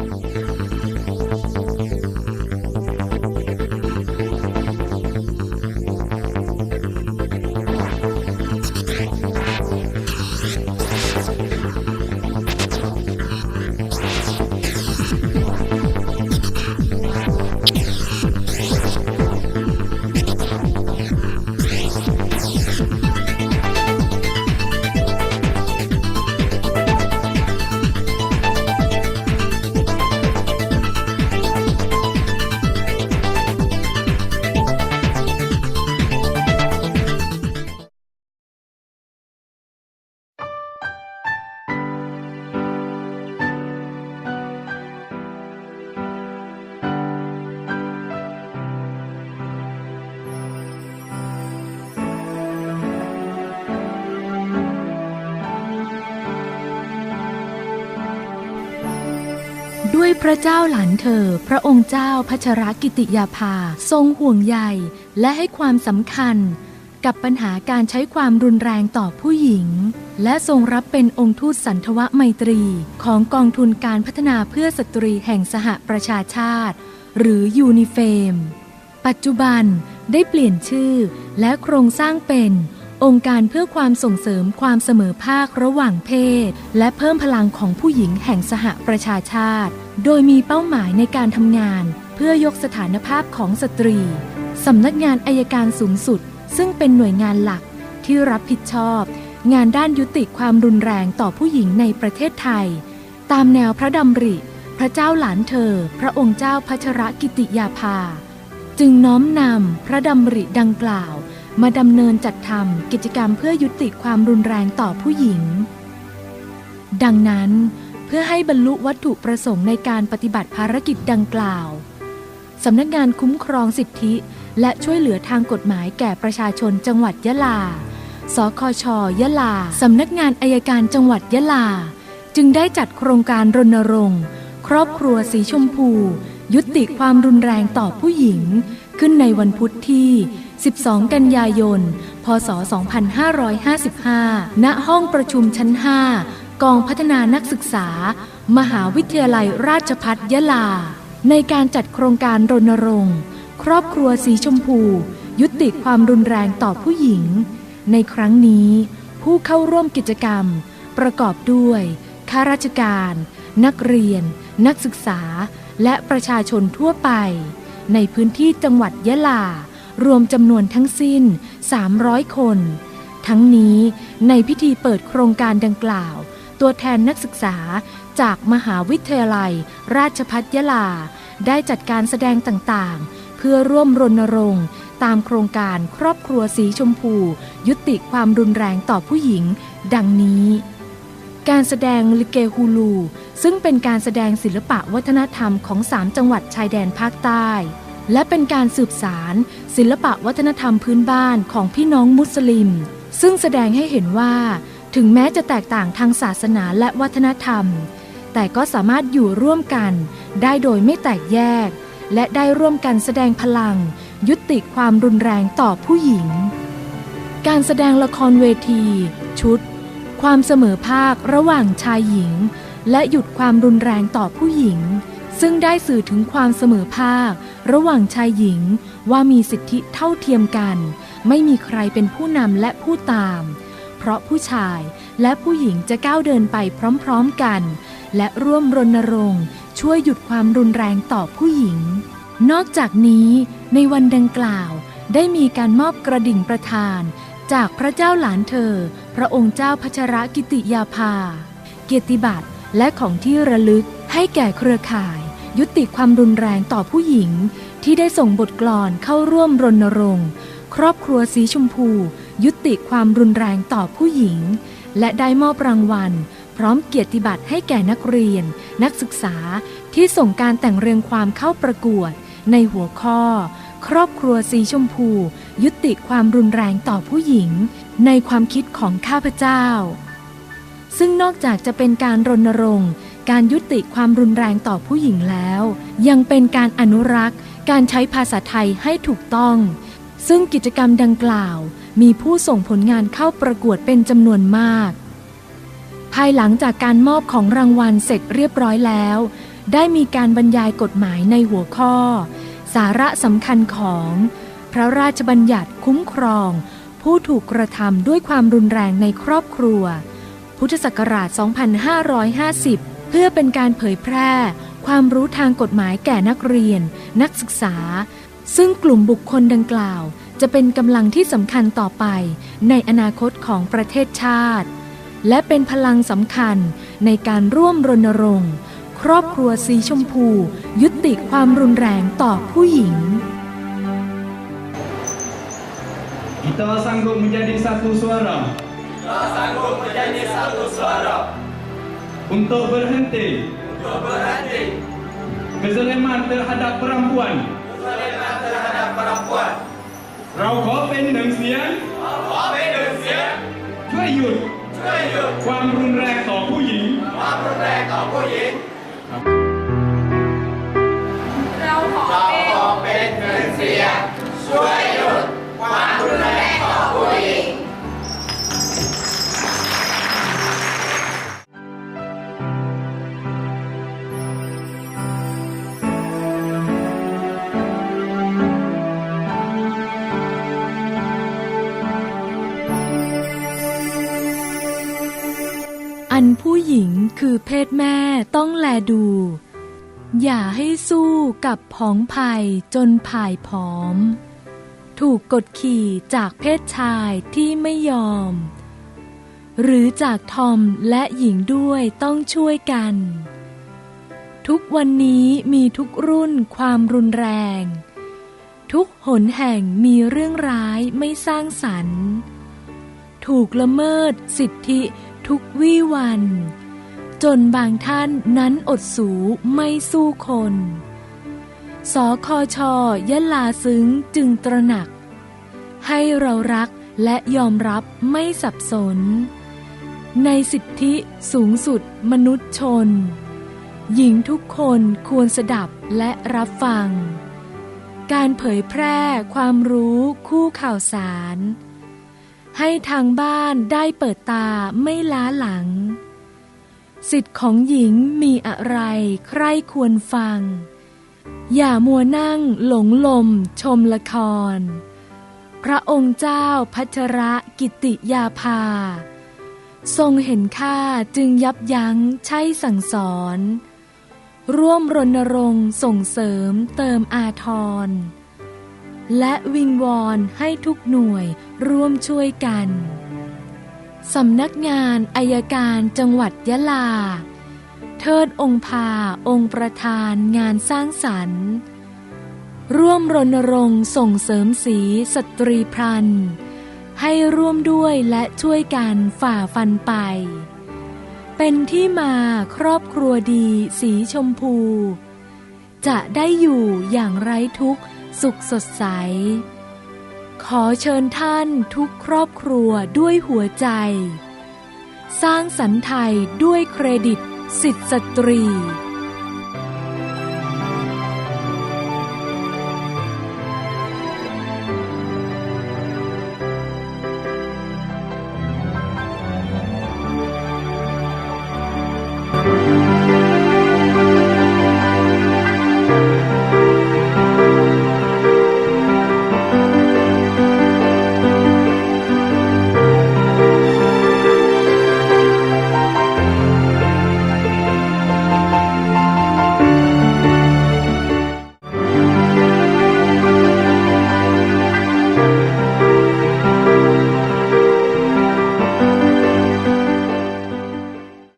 Okay. ด้วยพระเจ้าหลานเธอ พระองค์เจ้าพัชรกิติยาภา ทรงห่วงใยและให้ความสำคัญ กับปัญหาการใช้ความรุนแรงต่อผู้หญิง และทรงรับเป็นองค์ทูตสันทวไมตรี ของกองทุนการพัฒนาเพื่อสตรีแห่งสหประชาชาติ หรือยูนิเฟม ปัจจุบันได้เปลี่ยนชื่อและโครงสร้างเป็นองค์การเพื่อความส่งเสริมความเสมอภาคระหว่างเพศ และเพิ่มพลังของผู้หญิงแห่งสหประชาชาติ โดยมีเป้าหมายในการทำงานเพื่อยกสถานภาพของสตรี สำนักงานอายการสูงสุด ซึ่งเป็นหน่วยงานหลักที่รับผิดชอบ งานด้านยุติความรุนแรงต่อผู้หญิงในประเทศไทย ตามแนวพระดำริ พระเจ้าหลานเธอ พระองค์เจ้าพัชรกิติยาภา จึงน้อมนำพระดำริดังกล่าว มาดำเนินจัดทำกิจกรรมเพื่อยุติความรุนแรงต่อผู้หญิง ดังนั้น เพื่อให้บรรลุวัตถุประสงค์ในการปฏิบัติภารกิจดังกล่าวสำนักงานคุ้มครองสิทธิ และช่วยเหลือทางกฎหมายแก่ประชาชนจังหวัดยะลา สคช ยะลา สำนักงานอายการจังหวัดยะลา จึงได้จัดโครงการรณรงค์ ครอบครัวสีชมพู ยุติความรุนแรงต่อผู้หญิง ขึ้นในวันพุธที่ 12 กันยายน พศ 2555 ณ ห้องประชุมชั้น 5 กองพัฒนานักศึกษา มหาวิทยาลัยราชพัฒยะลา ในการจัดโครงการรณรงค์ ครอบครัวสีชมพู ยุติความรุนแรงต่อผู้หญิง ในครั้งนี้ ผู้เข้าร่วมกิจกรรม ประกอบด้วยข้าราชการ นักเรียน นักศึกษา และประชาชนทั่วไป ในพื้นที่จังหวัดยะลา รวมจำนวนทั้งสิ้น 300 คน ทั้งนี้ในพิธีเปิดโครงการดังกล่าว ตัวแทนนักศึกษาจากมหาวิทยาลัย ราชพัฒยะลา ได้จัดการแสดงต่างๆ เพื่อร่วมรณรงค์ ตามโครงการครอบครัวสีชมพู ยุติความรุนแรงต่อผู้หญิง ดังนี้ การแสดงลิเกฮูลู ซึ่งเป็นการแสดงศิลปะวัฒนธรรมของสามจังหวัดชายแดนภาคใต้ และเป็นการสืบสารศิลปะวัฒนธรรมพื้นบ้านของพี่น้องมุสลิม ซึ่งแสดงให้เห็นว่า ถึงแม้จะแตกต่างทางศาสนาและวัฒนธรรม แต่ก็สามารถอยู่ร่วมกัน ได้โดยไม่แตกแยก และได้ร่วมกันแสดงพลัง ยุติความรุนแรงต่อผู้หญิง การแสดงละครเวที ชุด ความเสมอภาคระหว่างชายหญิง และหยุดความรุนแรงต่อผู้หญิง ซึ่งได้สื่อถึงความเสมอภาค ระหว่างชายหญิงว่ามีสิทธิเท่าเทียมกัน ไม่มีใครเป็นผู้นำและผู้ตาม เพราะผู้ชายและผู้หญิงจะก้าวเดินไปพร้อมๆกัน และร่วมรณรงค์ช่วยหยุดความรุนแรงต่อผู้หญิง นอกจากนี้ในวันดังกล่าวได้มีการมอบกระดิ่งประธาน จากพระเจ้าหลานเธอ พระองค์เจ้าพัชรกิติยาภา เกียรติบัตรและของที่ระลึกให้แก่เครือข่าย ยุติความรุนแรงต่อผู้หญิง ที่ได้ส่งบทกลอนเข้าร่วมรณรงค์ ครอบครัวสีชมพู ยุติความรุนแรงต่อผู้หญิง และได้มอบรางวัล พร้อมเกียรติบัตรให้แก่นักเรียน นักศึกษาที่ส่งการแต่งเรียงความเข้าประกวด ในหัวข้อ ครอบครัวสีชมพู ยุติความรุนแรงต่อผู้หญิง ในความคิดของข้าพเจ้า ซึ่งนอกจากจะเป็นการรณรงค์การยุติความรุนแรงต่อผู้หญิงแล้ว ยังเป็นการอนุรักษ์ การใช้ภาษาไทยให้ถูกต้อง ซึ่งกิจกรรมดังกล่าว มีผู้ส่งผลงานเข้าประกวดเป็นจำนวนมาก ภายหลังจากการมอบของรางวัลเสร็จเรียบร้อยแล้ว ได้มีการบรรยายกฎหมายในหัวข้อ สาระสำคัญของ พระราชบัญญัติคุ้มครอง ผู้ถูกกระทำด้วยความรุนแรงในครอบครัว พุทธศักราช 2550 เพื่อเป็นการเผยแพร่ความรู้ทางกฎหมายแก่นักเรียน นักศึกษา ซึ่งกลุ่มบุคคลดังกล่าว จะเป็นกำลังที่สำคัญต่อไปในอนาคตของประเทศชาติ และเป็นพลังสำคัญในการร่วมรณรงค์ ครอบครัวสีชมพู ยุติความรุนแรงต่อผู้หญิง Kita sanggup menjadi satu suara Kita sanggup menjadi satu suara untuk berhenti untuk berhenti kezaliman terhadap perempuan. kezaliman terhadap perempuan. เราขอเป็นหนึ่งเสียง ขอเป็นหนึ่งเสียง ช่วยหยุด ช่วยหยุด ความรุนแรงต่อผู้หญิง ความรุนแรงต่อผู้หญิง คือเพศแม่ต้องแลดู อย่าให้สู้กับผองภัยจนผ่ายผอม ถูกกดขี่จากเพศชายที่ไม่ยอม หรือจากทอมและหญิงด้วยต้องช่วยกัน ทุกวันนี้มีทุกรุ่นความรุนแรง ทุกหนแห่งมีเรื่องร้ายไม่สร้างสรรค์ ถูกละเมิดสิทธิทุกวี่วัน จนบางท่านนั้นอดสูไม่สู้คน สคชยะลาซึ้งจึงตระหนัก ให้เรารักและยอมรับไม่สับสน ในสิทธิสูงสุดมนุษยชน หญิงทุกคนควรสดับและรับฟัง การเผยแพร่ความรู้คู่ข่าวสาร ให้ทางบ้านได้เปิดตาไม่ล้าหลัง สิทธิ์ของหญิงมีอะไรใครควรฟัง อย่ามัวนั่งหลงลมชมละคร พระองค์เจ้าพัชระกิติยาภา ทรงเห็นค่าจึงยับยั้งใช้สั่งสอน ร่วมรณรงค์ส่งเสริมเติมอาทร และวิงวอนให้ทุกหน่วยร่วมช่วยกัน สำนักงานอายการจังหวัดยะลา เทิดองค์พาองค์ประธานงานสร้างสรรค์ ร่วมรณรงค์ส่งเสริมสีสตรีพรัน ให้ร่วมด้วยและช่วยกันฝ่าฟันไป เป็นที่มาครอบครัวดีสีชมพู จะได้อยู่อย่างไร้ทุกข์สุขสดใส ขอเชิญท่านทุกครอบครัวด้วยหัวใจ สร้างสรรค์ไทยด้วยเครดิตสิทธิสตรี